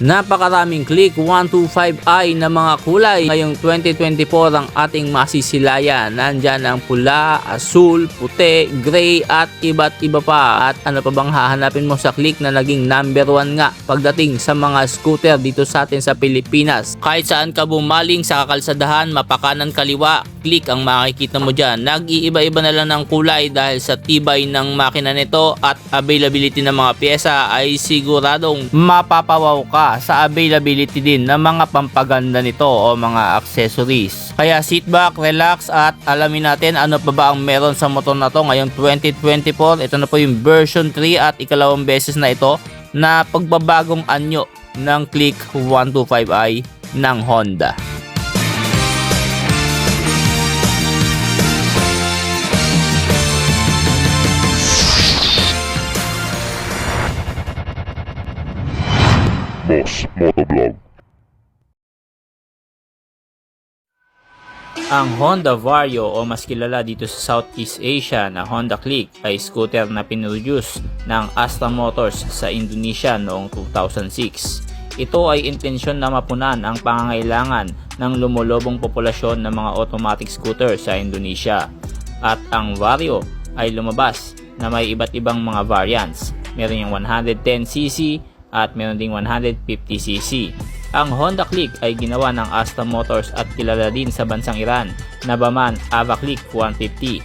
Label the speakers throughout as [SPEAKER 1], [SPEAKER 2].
[SPEAKER 1] Napakaraming Click 125i na mga kulay. Ngayong 2024 ang ating masisilayan. Nandyan ang pula, asul, puti, gray at iba't iba pa. At ano pa bang hahanapin mo sa Click na naging number 1 nga pagdating sa mga scooter dito sa atin sa Pilipinas. Kahit saan ka bumaling sa kakalsadahan, mapakanan kaliwa, Click ang makikita mo dyan. Nag-iiba-iba na lang ng kulay dahil sa tibay ng makina nito at availability ng mga pyesa ay siguradong mapapawaw ka sa availability din ng mga pampaganda nito o mga accessories. Kaya sit back, relax at alamin natin ano pa ba ang meron sa motor na to ngayong 2024. Ito na po yung version 3 at ikalawang beses na ito na pagbabagong anyo ng Click 125i ng Honda.
[SPEAKER 2] Moss Motovlog.
[SPEAKER 1] Ang Honda Vario o mas kilala dito sa Southeast Asia na Honda Click ay scooter na pinroduce ng Astra Motors sa Indonesia noong 2006. Ito ay intensyon na mapunan ang pangangailangan ng lumulobong populasyon ng mga automatic scooter sa Indonesia. At ang Vario ay lumabas na may iba't ibang mga variants. Meron yung 110cc at meron ding 150cc. Ang Honda Click ay ginawa ng Astra Motors at kilala din sa bansang Iran na Baman Ava Click 150.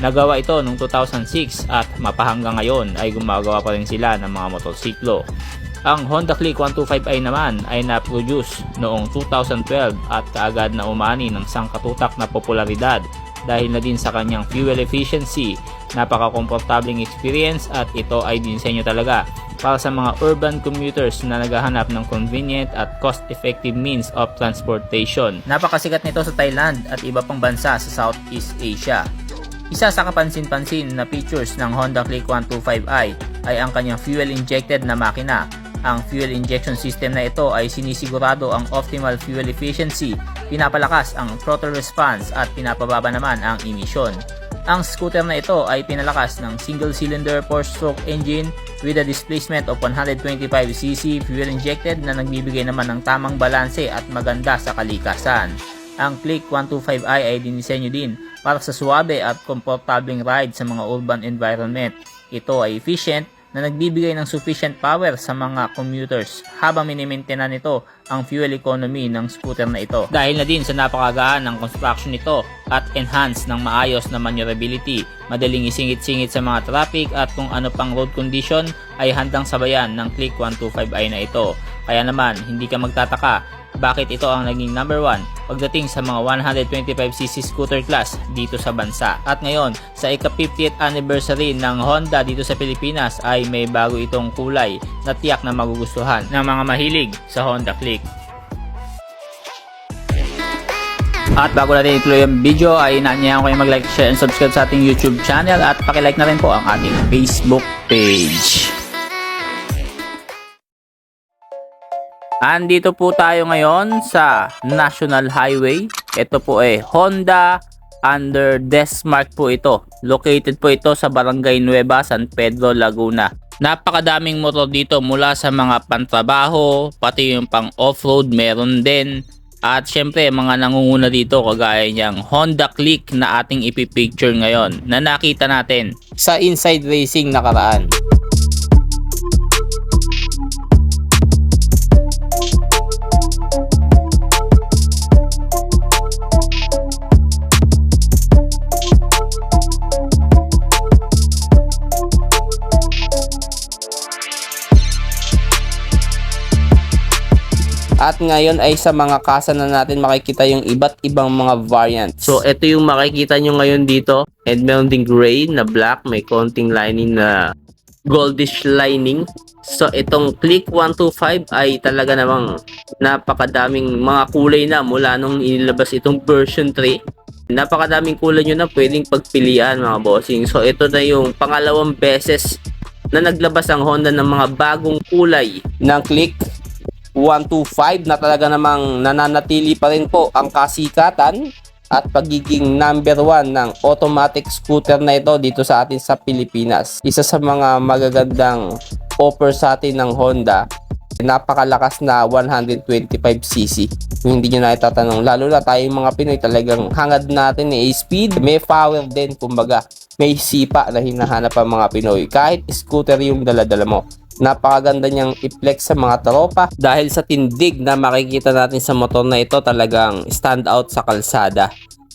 [SPEAKER 1] Nagawa ito noong 2006 at mapahanggang ngayon ay gumagawa pa rin sila ng mga motorsiklo. Ang Honda Click 125i naman ay na-produce noong 2012 at kaagad na umani ng sangkatutak na popularidad dahil na din sa kanyang fuel efficiency, napaka-komportabling experience at ito ay dinsenyo talaga para sa mga urban commuters na naghahanap ng convenient at cost-effective means of transportation. Napakasikat nito sa Thailand at iba pang bansa sa Southeast Asia. Isa sa kapansin-pansin na features ng Honda Click 125i ay ang kanyang fuel-injected na makina. Ang fuel injection system na ito ay sinisigurado ang optimal fuel efficiency, pinapalakas ang throttle response at pinapababa naman ang emission. Ang scooter na ito ay pinalakas ng single-cylinder 4-stroke engine with a displacement of 125cc fuel injected na nagbibigay naman ng tamang balanse at maganda sa kalikasan. Ang Click 125i ay dinisenyo din para sa suwabe at komportabling ride sa mga urban environment. Ito ay efficient na nagbibigay ng sufficient power sa mga commuters habang minimaintain nito ang fuel economy ng scooter na ito. Dahil na din sa napakagaan ng construction nito at enhance ng maayos na maneuverability, madaling isingit-singit sa mga traffic at kung ano pang road condition ay handang sabayan ng Click 125i na ito. Kaya naman, hindi ka magtataka bakit ito ang naging number 1 pagdating sa mga 125cc scooter class dito sa bansa. At ngayon, sa ika-50th anniversary ng Honda dito sa Pilipinas ay may bago itong kulay na tiyak na magugustuhan ng mga mahilig sa Honda Click. At bago natin ituloy ang video ay inaanyahan ko yung mag-like, share, and subscribe sa ating YouTube channel at pakilike na rin po ang ating Facebook page. Andito po tayo ngayon sa National Highway. Ito po eh Honda under Desmark po ito. Located po ito sa Barangay Nueva, San Pedro, Laguna. Napakadaming motor dito mula sa mga pantrabaho, pati yung pang off-road meron din. At syempre mga nangunguna dito kagaya niyang Honda Click na ating ipipicture ngayon na nakita natin sa Inside Racing nakaraan. At ngayon ay sa mga kasa na natin makikita yung iba't ibang mga variants. So ito yung makikita nyo ngayon dito. And meron ding gray na black. May konting lining na goldish lining. So itong Click 125 ay talaga namang napakadaming mga kulay na mula nung inilabas itong version 3. Napakadaming kulay nyo na pwedeng pagpilian mga bossing. So ito na yung pangalawang beses na naglabas ang Honda ng mga bagong kulay ng Click 125 na talaga namang nananatili pa rin po ang kasikatan at pagiging number 1 ng automatic scooter na ito dito sa atin sa Pilipinas. Isa sa mga magagandang offer sa atin ng Honda
[SPEAKER 2] napakalakas na 125cc. Kung hindi nyo na itatanong, lalo na tayong mga Pinoy talagang hangad natin eh, speed, may power din, kumbaga may sipa na hinahanap ang mga Pinoy. Kahit scooter yung daladala mo. Napakaganda niyang i-flex sa mga tropa dahil sa tindig na makikita natin sa motor na ito talagang stand out sa kalsada.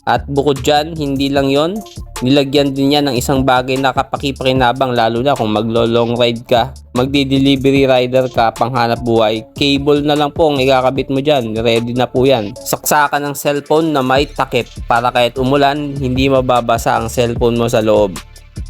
[SPEAKER 2] At bukod dyan, hindi lang yon nilagyan din yan ng isang bagay na kapakipakinabang lalo na kung maglo-long ride ka, magdi-delivery rider ka, panghanap buhay, cable na lang po ang ikakabit mo dyan, ready na po yan. Saksakan ng cellphone na may takip para kahit umulan, hindi mababasa ang cellphone mo sa loob.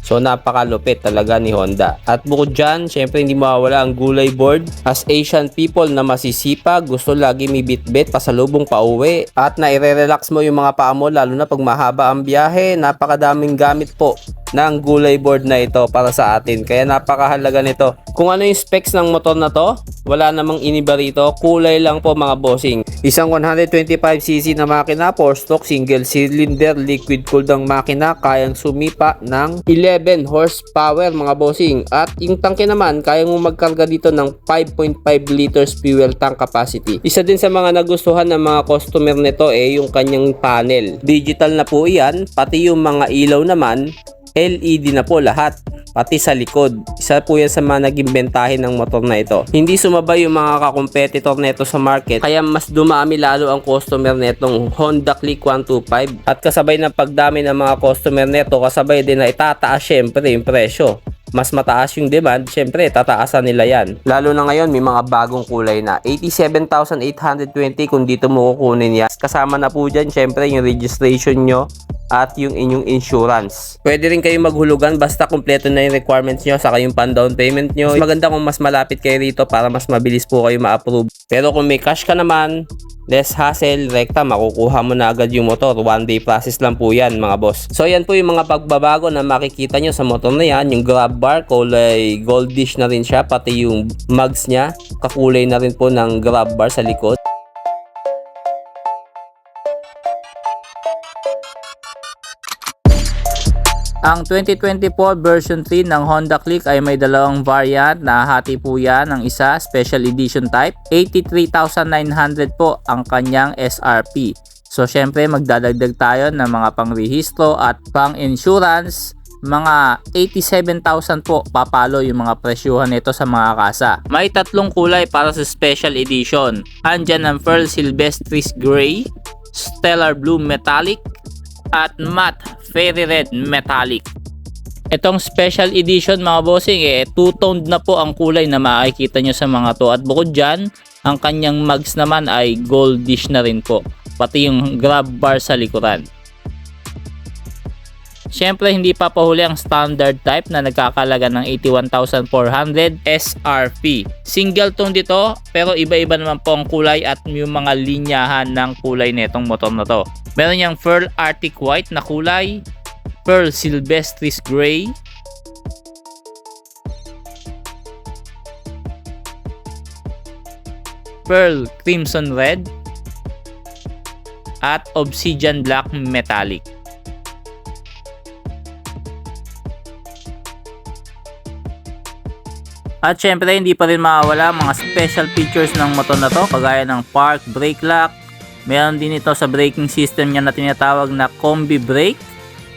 [SPEAKER 2] So napakalupit talaga ni Honda. At bukod dyan, syempre hindi mawawala ang gulay board. As Asian people na masisipa, gusto lagi may bitbit pasalubong pa uwi. At naire-relax mo yung mga paa mo lalo na pag mahaba ang biyahe. Napakadaming gamit po ng gulay board na ito para sa atin. Kaya napakahalaga nito. Kung ano yung specs ng motor na to, wala namang iniba rito. Kulay lang po mga bossing. Isang 125cc na makina, 4 stroke, single cylinder, liquid cooled ang makina, kayang sumipa ng 11 horsepower mga bossing. At yung tangke naman, kayang mo magkarga dito ng 5.5 liters fuel tank capacity. Isa din sa mga nagustuhan ng mga customer nito eh yung kanyang panel. Digital na po iyan, pati yung mga ilaw naman, LED na po lahat pati sa likod. Isa po yan sa mga naging bentahin ng motor na ito. Hindi sumabay yung mga kakompetitor nito sa market kaya mas dumami lalo ang customer netong Honda Click 125 at kasabay ng pagdami ng mga customer neto kasabay din na itataas syempre yung presyo mas mataas yung demand, syempre tataasan nila yan. Lalo na ngayon may mga bagong kulay na 87,820 kung dito mo kukunin yan. Kasama na po dyan syempre yung registration nyo at yung inyong insurance. Pwede rin kayo maghulugan basta kumpleto na yung requirements nyo saka yung pan down payment nyo. Maganda kung mas malapit kayo rito para mas mabilis po kayo ma-approve. Pero kung may cash ka naman, less hassle, rekta, makukuha mo na agad yung motor. One day process lang po yan mga boss. So yan po yung mga pagbabago na makikita nyo sa motor na yan. Yung grab bar, kulay goldish na rin siya. Pati yung mugs niya, kakulay na rin po ng grab bar sa likod.
[SPEAKER 1] Ang 2024 version 3 ng Honda Click ay may dalawang variant na hati po yan ng isa special edition type 83,900 po ang kanyang SRP so syempre magdadagdag tayo ng mga pangrehistro at pang insurance mga 87,000 po papalo yung mga presyuhan nito sa mga kasa. May tatlong kulay para sa special edition. Andyan ang Pearl Silvestris Gray, Stellar Blue Metallic, at Matte Fairy Red Metallic. Itong special edition mga bossing eh, two-toned na po ang kulay na makikita nyo sa mga to. At bukod dyan, ang kanyang mugs naman ay goldish na rin po. Pati yung grab bar sa likuran. Siyempre hindi pa pahuli ang standard type na nagkakalaga ng 81,400 SRP. Single tone dito pero iba-iba naman po ang kulay at yung mga linyahan ng kulay nitong motor na to. Meron niyang Pearl Arctic White na kulay, Pearl Silvestris Gray, Pearl Crimson Red, at Obsidian Black Metallic. At syempre hindi pa rin mawawala mga special features ng motor na to kagaya ng park brake lock. Meron din ito sa braking system niya na tinatawag na combi brake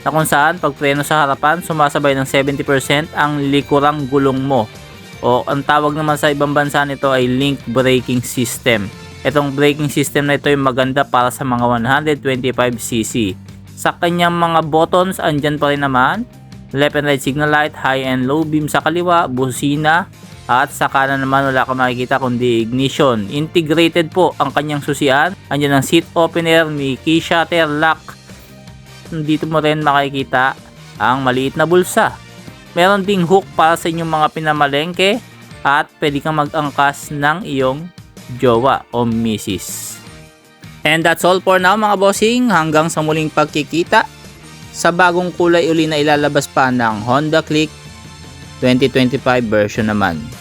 [SPEAKER 1] na kung saan pag preno sa harapan sumasabay ng 70% ang likurang gulong mo. O ang tawag naman sa ibang bansa nito ay link braking system. Itong braking system na ito ay maganda para sa mga 125cc. Sa kanyang mga buttons andyan pa rin naman left and right signal light, high and low beam sa kaliwa, busina, at sa kanan naman wala ka makikita kundi ignition. Integrated po ang kanyang susian. Andiyan ang seat opener, may key shutter lock. Dito mo rin makikita ang maliit na bulsa. Meron ding hook para sa inyong mga pinamalengke at pwede kang mag-angkas ng iyong jowa o misis. And that's all for now mga bossing. Hanggang sa muling pagkikita sa bagong kulay uli na ilalabas pa ng Honda Click 2025 version naman.